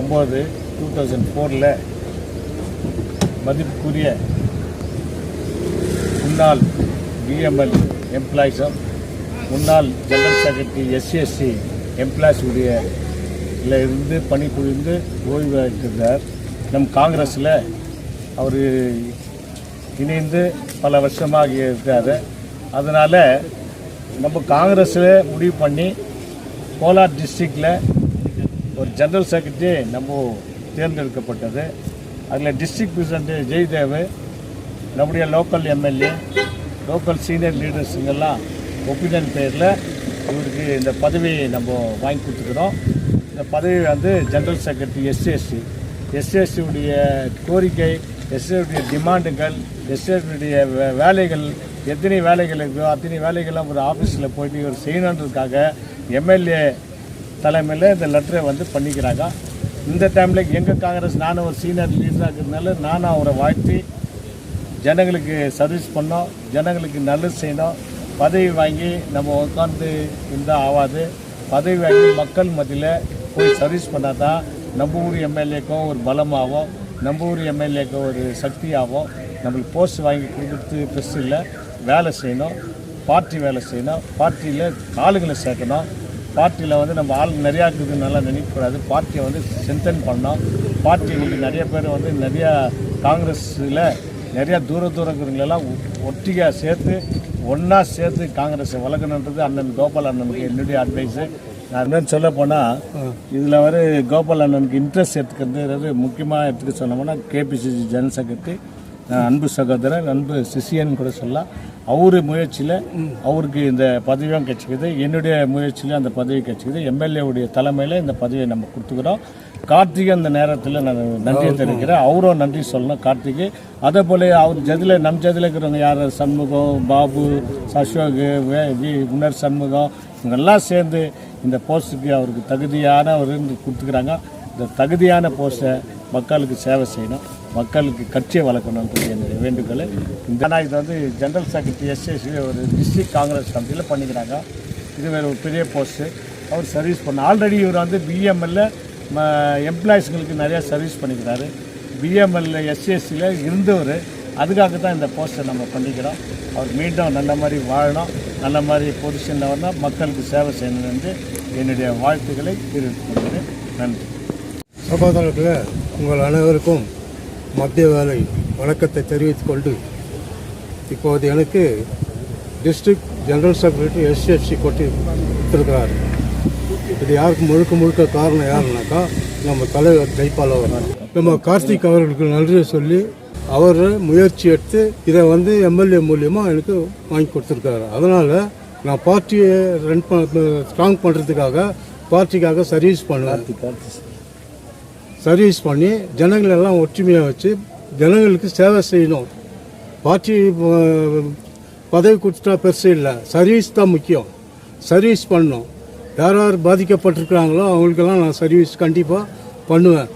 ஒம்பது two thousand ஃபோரில் மதிப்புக்குரிய முன்னாள் பிஎம்எல் எம்ப்ளாயிஸும் முன்னாள் ஜெனரல் செக்ரட்டரி எஸ்சிஎஸ்சி எம்ப்ளாயிஸ் உடைய இருந்து பணிபுரிந்து ஓய்வு எடுத்திருந்தார் நம் காங்கிரஸில் அவர் இணைந்து பல வருஷமாக இருக்கார். அதனால் நம்ம காங்கிரஸில் முடிவு பண்ணி கோலார் டிஸ்ட்ரிக்டில் ஒரு ஜென்ரல் செக்ரட்டரி நம்ம தேர்ந்தெடுக்கப்பட்டது. அதில் டிஸ்ட்ரிக்ட் பிரசிடண்ட் ஜெய்தேவ் நம்முடைய லோக்கல் எம்எல்ஏ லோக்கல் சீனியர் லீடர்ஸுங்கெல்லாம் ஒப்பீனியன் பேரில் இவருக்கு இந்த பதவியை நம்ம வாங்கி கொடுத்துக்கிறோம் இந்த பதவி வந்து ஜென்ரல் செக்ரட்டரி எஸ்சிஎஸ்சி எஸ்சிஎஸ்சியுடைய கோரிக்கை எஸ்சியுடைய டிமாண்டுகள் எஸ்எஸ்சியுடைய வேலைகள் எத்தனை வேலைகள் இருக்கோ அத்தனை வேலைகள்லாம் ஒரு ஆஃபீஸில் போயிட்டு இவர் செய்யணுன்றதுக்காக எம்எல்ஏ தலைமையில் இந்த லெட்டரை வந்து பண்ணிக்கிறாங்க. இந்த டைமில் எங்கள் காங்கிரஸ் நானும் ஒரு சீனியர் லீடராக இருக்கிறதுனால நானும் அவரை வாழ்த்தி ஜனங்களுக்கு சர்வீஸ் பண்ணோம். ஜனங்களுக்கு நல்லது செய்யணும். பதவி வாங்கி நம்ம உட்காந்து இருந்தால் ஆகாது பதவி வாங்கி மக்கள் மத்தியில் போய் சர்வீஸ் பண்ணால் தான் நம்ம ஊர் எம்எல்ஏக்கும் ஒரு பலமாகும். நம்ம ஊர் எம்எல்ஏக்கும் ஒரு சக்தியாகும். நம்மளுக்கு போஸ்ட் வாங்கி கொடுத்து ப்ரெஸ் இல்லை வேலை செய்யணும். பார்ட்டி வேலை செய்யணும். பார்ட்டியில் ஆளுங்களை சேர்க்கணும். பார்ட்டியில் வந்து நம்ம ஆள் நிறையா இருக்குது நல்லா நினைக்கக்கூடாது. பார்ட்டியை வந்து ஸ்ட்ரென்தன் பண்ணோம் பார்ட்டி இன்றைக்கி நிறைய பேர் வந்து நிறையா காங்கிரஸில் நிறையா தூர தூரங்கிறவங்களெல்லாம் ஒட்டியாக சேர்த்து ஒன்றா சேர்த்து காங்கிரஸை வளர்க்கணுன்றது அண்ணன் கோபால் அண்ணனுக்கு என்னுடைய அட்வைஸு நான் சொல்ல போனால் இதில் வந்து கோபால் அண்ணனுக்கு இன்ட்ரெஸ்ட் எடுத்துக்கிறது முக்கியமாக எடுத்துக்க சொன்னோம்னா கேபிசிசி ஜெனரல் அன்பு சகோதரர் அன்பு சிசியன் கூட சொல்லலாம். அவர் முயற்சியில் அவருக்கு இந்த பதவியும் கிடைச்சிக்குது. என்னுடைய முயற்சியில் அந்த பதவி கிடைச்சிக்குது. எம்எல்ஏ உடைய தலைமையில் இந்த பதவியை நம்ம கொடுத்துக்கிறோம். கார்த்திகை அந்த நேரத்தில் நான் நன்றியை தெரிவிக்கிறேன். அவரும் நன்றி சொல்லணும் கார்த்திகை. அதே போல் அவர் ஜதில் நம் ஜதில் இருக்கிறவங்க யார்? சண்முகம் பாபு அசோக் வே வி உணர் சண்முகம் இவங்கெல்லாம் சேர்ந்து இந்த போஸ்ட்டுக்கு அவருக்கு தகுதியான ஒரு கொடுத்துக்கிறாங்க. இந்த தகுதியான போஸ்ட்டை மக்களுக்கு சேவை செய்யணும். மக்களுக்கு கட்சியை வளர்க்கணுன்றது என்னுடைய வேண்டுகோள் இந்த ஆனால் இது வந்து ஜென்ரல் செக்ரட்டரி எஸ்எஸ்சி ஒரு டிஸ்ட்ரிக்ட் காங்கிரஸ் கமிட்டியில் பண்ணிக்கிறாங்க. இது வேறு ஒரு பெரிய போஸ்ட்டு அவர் சர்வீஸ் பண்ண ஆல்ரெடி இவர் வந்து பிஎம்எல்ல எம்ப்ளாயிஸ்களுக்கு நிறையா சர்வீஸ் பண்ணிக்கிறாரு. பிஎம்எல்ல எஸ்சிஎஸ்சியில் இருந்தவர். அதுக்காக தான் இந்த போஸ்ட்டை நம்ம பண்ணிக்கிறோம். அவர் மீண்டும் நல்ல மாதிரி வாழணும். நல்ல மாதிரி பொசிஷனில் வரணும். மக்களுக்கு சேவை செய்யணும் என்று என்னுடைய வாழ்த்துக்களை தெரிவித்துக் கொள்கிறேன். நன்றி. சகோதரர்களே உங்கள் அனைவருக்கும் மத்திய வேலை வணக்கத்தை தெரிவித்துக் கொண்டு இப்போது எனக்கு டிஸ்ட்ரிக்ட் ஜெனரல் செக்ரட்டரி எஸ்சிஎஃப்சி கொட்டி கொடுத்துருக்கிறார் இது யாருக்கு முழுக்க முழுக்க காரணம் யாருனாக்கா நம்ம தலைவர் ஜெய்பால் அவர் நம்ம கார்த்திக் அவர்களுக்கு நன்றி சொல்லி அவர் முயற்சி எடுத்து இதை வந்து எம்எல்ஏ மூலியமாக எனக்கு வாங்கி கொடுத்துருக்காரு அதனால் நான் பார்ட்டியை ரன் பண்ண ஸ்ட்ராங் பண்ணுறதுக்காக பார்ட்டிக்காக சர்வீஸ் பண்ணுவேன். சர்வீஸ் பண்ணி ஜனங்களை எல்லாம் ஒற்றுமையாக வச்சு ஜனங்களுக்கு சேவை செய்யணும். பார்ட்டி பதவி கொடுத்துட்டா பெருசு இல்லை. சர்வீஸ் தான் முக்கியம். சர்வீஸ் பண்ணணும். யார் யார் பாதிக்கப்பட்டிருக்கிறாங்களோ அவங்களுக்கெல்லாம் நான் சர்வீஸ் கண்டிப்பாக பண்ணுவேன்.